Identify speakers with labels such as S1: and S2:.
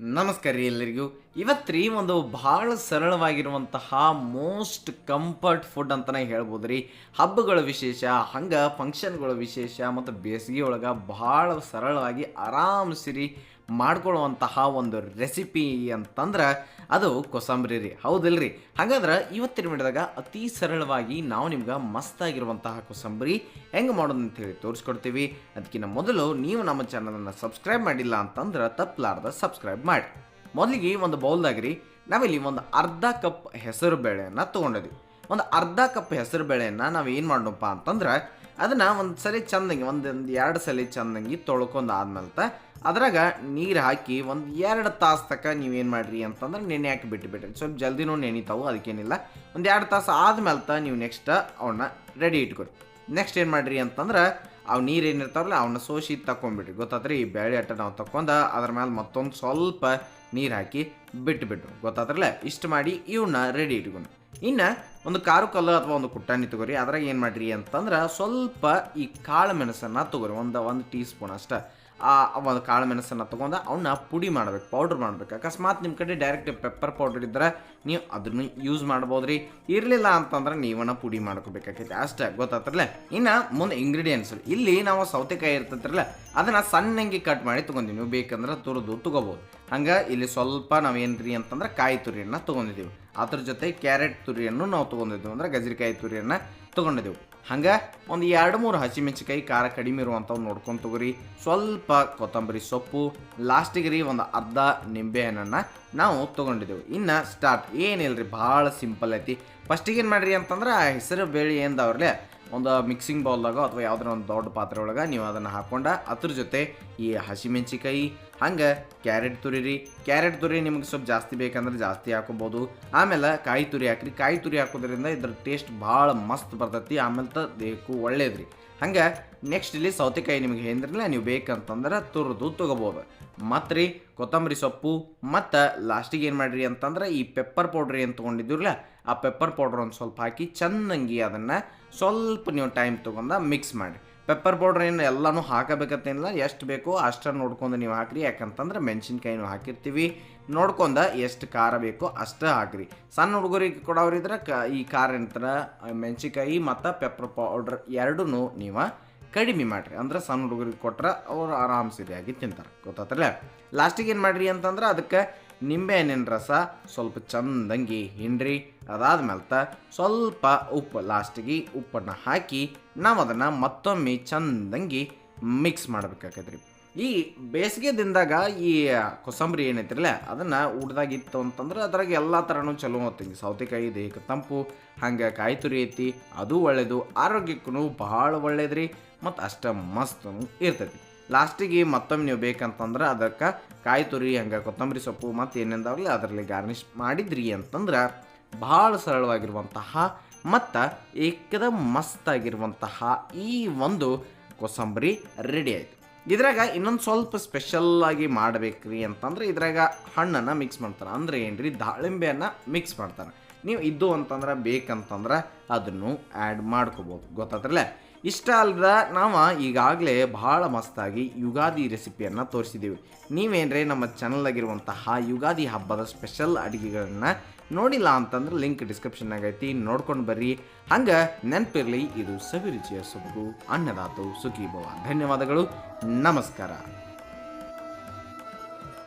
S1: ನಮಸ್ಕಾರ ರೀ ಎಲ್ಲರಿಗೂ. ಇವತ್ತು ರೀ ಒಂದು ಭಾಳ ಸರಳವಾಗಿರುವಂತಹ ಮೋಸ್ಟ್ ಕಂಫರ್ಟ್ ಫುಡ್ ಅಂತಲೇ ಹೇಳ್ಬೋದು ರೀ. ಹಬ್ಬಗಳ ವಿಶೇಷ, ಹಂಗೆ ಫಂಕ್ಷನ್ಗಳ ವಿಶೇಷ, ಮತ್ತು ಬೇಸಿಗೆ ಒಳಗೆ ಭಾಳ ಸರಳವಾಗಿ ಆರಾಮ್ಸಿರಿ ಮಾಡ್ಕೊಳ್ಳುವಂತಹ ಒಂದು ರೆಸಿಪಿ ಅಂತಂದ್ರೆ ಅದು ಕೊಸಂಬರಿ ರೀ. ಹೌದಿಲ್ರಿ? ಹಾಗಾದ್ರೆ ಇವತ್ತಿನ ವಿಡಿಯೋದಾಗ ಅತಿ ಸರಳವಾಗಿ ನಾವು ನಿಮ್ಗೆ ಮಸ್ತಾಗಿರುವಂತಹ ಕೊಸಂಬರಿ ಹೆಂಗೆ ಮಾಡೋದು ಅಂತ ಹೇಳಿ ತೋರಿಸ್ಕೊಡ್ತೀವಿ. ಅದಕ್ಕಿಂತ ಮೊದಲು ನೀವು ನಮ್ಮ ಚಾನಲನ್ನು ಸಬ್ಸ್ಕ್ರೈಬ್ ಮಾಡಿಲ್ಲ ಅಂತಂದ್ರೆ ತಪ್ಪಲಾರ್ದ ಸಬ್ಸ್ಕ್ರೈಬ್ ಮಾಡಿ. ಮೊದಲಿಗೆ ಒಂದು ಬೌಲ್ದಾಗ ರೀ, ನಾವಿಲ್ಲಿ ಒಂದು ಅರ್ಧ ಕಪ್ ಹೆಸರು ಬೇಳೆಯನ್ನು ತೊಗೊಂಡಿದ್ವಿ. ಒಂದು ಅರ್ಧ ಕಪ್ ಹೆಸರು ಬೇಳೆಯನ್ನು ನಾವು ಏನು ಮಾಡೋಣಪ್ಪ ಅಂತಂದ್ರೆ ಅದನ್ನು ಒಂದು ಸಲ ಚಂದಂಗಿ, ಒಂದೊಂದು ಒಂದು ಎರಡು ಸಲ ಚಂದಂಗಿ ತೊಳ್ಕೊಂಡು ಆದ್ಮೇಲೆ ಅದ್ರಾಗ ನೀರು ಹಾಕಿ ಒಂದು ಎರಡು ತಾಸು ತಕ್ಕ ನೀವೇನು ಮಾಡಿರಿ ಅಂತಂದ್ರೆ ನೆನೆ ಹಾಕಿ ಬಿಟ್ಟು ಬಿಟ್ರಿ ಸ್ವಲ್ಪ ಜಲ್ದಿನೂ ನೆನಿತಾವು, ಅದಕ್ಕೇನಿಲ್ಲ. ಒಂದು ಎರಡು ತಾಸು ಆದ್ಮೇಲೆ ನೀವು ನೆಕ್ಸ್ಟ್ ಅವನ್ನ ರೆಡಿ ಇಟ್ಕೊರಿ. ನೆಕ್ಸ್ಟ್ ಏನು ಮಾಡಿರಿ ಅಂತಂದ್ರೆ ಅವು ನೀರು ಏನಿರ್ತಾವಲ್ಲ ಅವನ್ನ ಸೋಸಿ ತಗೊಂಬಿಡ್ರಿ ಗೊತ್ತಾತ್ರಿ ಈ ಬೇಳೆ ಅಟ್ಟ ನಾವು ತಗೊಂಡು ಅದ್ರ ಮೇಲೆ ಮತ್ತೊಂದು ಸ್ವಲ್ಪ ನೀರು ಹಾಕಿ ಬಿಟ್ಟು ಗೊತ್ತಾದ್ರಲ್ಲ ಇಷ್ಟು ಮಾಡಿ ಇವನ್ನ ರೆಡಿ ಇಟ್ಕೊಂಡು. ಇನ್ನು ಒಂದು ಕಾರು ಕಲ್ಲು ಅಥವಾ ಒಂದು ಕುಟ್ಟಾಣಿ ತಗೋರಿ. ಅದ್ರಾಗ ಏನು ಮಾಡಿರಿ ಅಂತಂದ್ರೆ ಸ್ವಲ್ಪ ಈ ಕಾಳು ಮೆಣಸನ್ನು ತಗೋರಿ. ಒಂದು ಒಂದು ಟೀ ಸ್ಪೂನ್ ಅಷ್ಟೇ. ಆ ಒಂದು ಕಾಳು ಮೆಣಸನ್ನು ತೊಗೊಂಡು ಅವನ್ನ ಪುಡಿ ಮಾಡಬೇಕು ಪೌಡ್ರ್ ಮಾಡಬೇಕು. ಅಕಸ್ಮಾತ್ ನಿಮ್ಮ ಕಡೆ ಡೈರೆಕ್ಟ್ ಪೆಪ್ಪರ್ ಪೌಡ್ರ್ ಇದ್ದರೆ ನೀವು ಅದನ್ನು ಯೂಸ್ ಮಾಡ್ಬೋದು ರೀ ಇರಲಿಲ್ಲ ಅಂತಂದ್ರೆ ನೀವನ್ನ ಪುಡಿ ಮಾಡ್ಕೋಬೇಕಾಗೈತೆ. ಅಷ್ಟೇ, ಗೊತ್ತಾತ್ರಲ್ಲ? ಇನ್ನು ಮುಂದೆ ಇಂಗ್ರೀಡಿಯೆಂಟ್ಸ್ ಇಲ್ಲಿ ನಾವು ಸೌತೆಕಾಯಿ ಇರ್ತೈತ್ರಲ್ಲ, ಅದನ್ನು ಸಣ್ಣಂಗೆ ಕಟ್ ಮಾಡಿ ತೊಗೊಂಡಿವಿ. ನೀವು ಬೇಕಂದ್ರೆ ತುರಿದು ತೊಗೋಬೋದು. ಹಂಗೆ ಇಲ್ಲಿ ಸ್ವಲ್ಪ ನಾವೇನ್ರಿ ಅಂತಂದ್ರೆ ಕಾಯಿ ತುರಿಯನ್ನು ತೊಗೊಂಡಿದ್ದೀವಿ ಅದ್ರ ಜೊತೆ ಕ್ಯಾರೆಟ್ ತುರಿಯನ್ನು ನಾವು ತೊಗೊಂಡಿದ್ದೀವಿ ಅಂದ್ರೆ ಗಜರಿಕಾಯಿ ತುರಿಯನ್ನು ತೊಗೊಂಡಿದ್ದೀವಿ ಹಂಗೆ ಒಂದು ಎರಡು ಮೂರು ಹಸಿಮೆಣಸಿಕಾಯಿ ಖಾರ ಕಡಿಮೆ ಇರುವಂಥವು ನೋಡ್ಕೊಂಡು ತಗೋರಿ. ಸ್ವಲ್ಪ ಕೊತ್ತಂಬರಿ ಸೊಪ್ಪು, ಲಾಸ್ಟಿಗೆ ರೀ ಒಂದು ಅರ್ಧ ನಿಂಬೆ ಹಣ್ಣನ್ನು ನಾವು ತೊಗೊಂಡಿದ್ದೆವು ಇನ್ನು ಸ್ಟಾರ್ಟ್ ಏನಿಲ್ಲ ರೀ ಭಾಳ ಸಿಂಪಲ್ ಐತಿ. ಫಸ್ಟಿಗೆ ಏನು ಮಾಡಿರಿ ಅಂತಂದ್ರೆ, ಹೆಸರು ಬೇಳೆ ಏನದವ್ರಲ್ಲೇ ಒಂದು ಮಿಕ್ಸಿಂಗ್ ಬೌಲ್ದಾಗ ಅಥವಾ ಯಾವ್ದಾರ ಒಂದು ದೊಡ್ಡ ಪಾತ್ರೆ ಒಳಗೆ ನೀವು ಅದನ್ನು ಹಾಕ್ಕೊಂಡು ಅದ್ರ ಜೊತೆ ಈ ಹಸಿಮೆಣಸಿಕಾಯಿ ಹಂಗೆ ಕ್ಯಾರೆಟ್ ತುರಿರಿ. ಕ್ಯಾರೆಟ್ ತುರಿ ನಿಮ್ಗೆ ಸ್ವಲ್ಪ ಜಾಸ್ತಿ ಬೇಕಂದ್ರೆ ಜಾಸ್ತಿ ಹಾಕೋಬೋದು. ಆಮೇಲೆ ಕಾಯಿ ತುರಿ ಹಾಕ್ರಿ. ಕಾಯಿ ತುರಿ ಹಾಕೋದ್ರಿಂದ ಇದ್ರ ಟೇಸ್ಟ್ ಭಾಳ ಮಸ್ತ್ ಬರ್ತೈತಿ. ಆಮೇಲೆ ತ ದೇಹಕ್ಕೂ ಒಳ್ಳೇದ್ರಿ. ಹಂಗೆ ನೆಕ್ಸ್ಟ್ ಇಲ್ಲಿ ಸೌತೆಕಾಯಿ ನಿಮಗೆ ಹೇಳಿದ್ರಲ್ಲ, ನೀವು ಬೇಕಂತಂದ್ರೆ ತುರಿದು ತೊಗೋಬೋದು. ಮತ್ತು ರೀ, ಕೊತ್ತಂಬರಿ ಸೊಪ್ಪು, ಮತ್ತು ಲಾಸ್ಟಿಗೆ ಏನು ಮಾಡಿರಿ ಅಂತಂದ್ರೆ ಈ ಪೆಪ್ಪರ್ ಪೌಡ್ರ್ ಏನು ತೊಗೊಂಡಿದ್ದೀರಲ್ಲ, ಆ ಪೆಪ್ಪರ್ ಪೌಡ್ರ್ ಒಂದು ಸ್ವಲ್ಪ ಹಾಕಿ ಚೆನ್ನಾಗಿ ಅದನ್ನು ಸ್ವಲ್ಪ ನೀವು ಟೈಮ್ ತೊಗೊಂಡು ಮಿಕ್ಸ್ ಮಾಡಿ ಪೆಪ್ಪರ್ ಪೌಡ್ರ್ ಏನು ಎಲ್ಲನೂ ಹಾಕಬೇಕತ್ತೇನಿಲ್ಲ ಎಷ್ಟು ಬೇಕೋ ಅಷ್ಟನ್ನು ನೋಡ್ಕೊಂಡು ನೀವು ಹಾಕ್ರಿ. ಯಾಕಂತಂದ್ರೆ ಮೆಣಸಿನ್ಕಾಯಿನೂ ಹಾಕಿರ್ತೀವಿ. ನೋಡ್ಕೊಂಡ ಎಷ್ಟು ಖಾರ ಬೇಕೋ ಅಷ್ಟೇ ಹಾಕ್ರಿ. ಸಣ್ಣ ಹುಡುಗರಿಗೆ ಕೊಡೋರಿದ್ರೆ ಕ, ಈ ಖಾರ ಏನಂತಾರೆ ಮೆಣಸಿನ್ಕಾಯಿ ಮತ್ತು ಪೆಪ್ಪರ್ ಪೌಡ್ರ್ ಎರಡೂ ನೀವು ಕಡಿಮೆ ಮಾಡಿರಿ. ಅಂದ್ರೆ ಸಣ್ಣ ಹುಡುಗರಿಗೆ ಕೊಟ್ರೆ ಅವ್ರು ಆರಾಮ್ ಸರಿಯಾಗಿ ತಿಂತಾರೆ. ಗೊತ್ತಾತ್ರಲ್ಲ? ಲಾಸ್ಟಿಗೆ ಏನು ಮಾಡಿರಿ ಅಂತಂದ್ರೆ ಅದಕ್ಕೆ ನಿಂಬೆ ಹಣ್ಣಿನ ರಸ, ಸ್ವಲ್ಪ ಚಂದಂಗಿ ಹಿಂಡ್ರಿ. ಅದಾದ್ಮೇಲೆ ಸ್ವಲ್ಪ ಉಪ್ಪು. ಲಾಸ್ಟಿಗೆ ಉಪ್ಪನ್ನು ಹಾಕಿ ನಾವು ಅದನ್ನು ಮತ್ತೊಮ್ಮೆ ಚಂದಂಗಿ ಮಿಕ್ಸ್ ಮಾಡ್ಬೇಕಾಗತ್ರಿ ಈ ಬೇಸಿಗೆ ದಿನದಾಗ ಈ ಕೊಸಂಬರಿ ಏನೈತಿರಲ್ಲ ಅದನ್ನು ಊಟದಾಗ ಇತ್ತು ಅಂತಂದ್ರೆ ಅದ್ರಾಗ ಎಲ್ಲ ಥರನೂ ಚಲೋ ಹೋಗ್ತೀವಿ ಸೌತೆಕಾಯಿ ದೇಹಕ್ಕೆ ತಂಪು, ಹಂಗೆ ಕಾಯಿ ತುರಿ ಐತಿ, ಅದು ಒಳ್ಳೆಯದು ಆರೋಗ್ಯಕ್ಕೂ ಭಾಳ ಒಳ್ಳೇದ್ರಿ, ಮತ್ತು ಅಷ್ಟ ಮಸ್ತ್ ಇರ್ತೈತಿ. ಲಾಸ್ಟಿಗೆ ಮತ್ತೊಮ್ಮೆ ನೀವು ಬೇಕಂತಂದ್ರೆ ಅದಕ್ಕೆ ಕಾಯಿ ತುರಿ ಹಂಗೆ ಕೊತ್ತಂಬರಿ ಸೊಪ್ಪು, ಮತ್ತು ಏನೇನಾಗಲಿ ಅದರಲ್ಲಿ ಗಾರ್ನಿಷ್ ಮಾಡಿದ್ರಿ ಅಂತಂದ್ರೆ ಭಾಳ ಸರಳವಾಗಿರುವಂತಹ, ಮತ್ತು ಏಕದ ಮಸ್ತಾಗಿರುವಂತಹ ಈ ಒಂದು ಕೊಸಂಬರಿ ರೆಡಿ ಆಯಿತು. ಇದ್ರಾಗ ಇನ್ನೊಂದು ಸ್ವಲ್ಪ ಸ್ಪೆಷಲ್ ಆಗಿ ಮಾಡ್ಬೇಕ್ರಿ ಅಂತಂದ್ರೆ ಇದ್ರಾಗ ಹಣ್ಣನ್ನು ಮಿಕ್ಸ್ ಮಾಡ್ತಾರೆ. ಅಂದ್ರೆ ಏನ್ರಿ? ದಾಳಿಂಬೆಯನ್ನು ಮಿಕ್ಸ್ ಮಾಡ್ತಾರೆ. ನೀವು ಇದ್ದು ಅಂತಂದ್ರೆ ಬೇಕಂತಂದ್ರೆ ಅದನ್ನು ಆ್ಯಡ್ ಮಾಡ್ಕೋಬೋದು. ಗೊತ್ತಾತ್ರಲ್ಲ? ಇಷ್ಟ ಅಲ್ದ ನಾವು ಈಗಾಗಲೇ ಭಾಳ ಮಸ್ತಾಗಿ ಯುಗಾದಿ ರೆಸಿಪಿಯನ್ನು ತೋರಿಸಿದ್ದೀವಿ ನೀವೇನ್ರೆ ನಮ್ಮ ಚಾನಲ್ಲಾಗಿರುವಂತಹ ಯುಗಾದಿ ಹಬ್ಬದ ಸ್ಪೆಷಲ್ ಅಡುಗೆಗಳನ್ನು ನೋಡಿಲ್ಲ ಅಂತಂದ್ರೆ ಲಿಂಕ್ ಡಿಸ್ಕ್ರಿಪ್ಷನ್ನಾಗ ಐತಿ, ನೋಡ್ಕೊಂಡು ಬರ್ರಿ. ಹಂಗೆ ನೆನಪಿರಲಿ, ಇದು ಸವಿರುಚಿಯ ಸೊಬಗು ಅನ್ನದಾತು ಸುಖಿ ಭವ ಧನ್ಯವಾದಗಳು. ನಮಸ್ಕಾರ.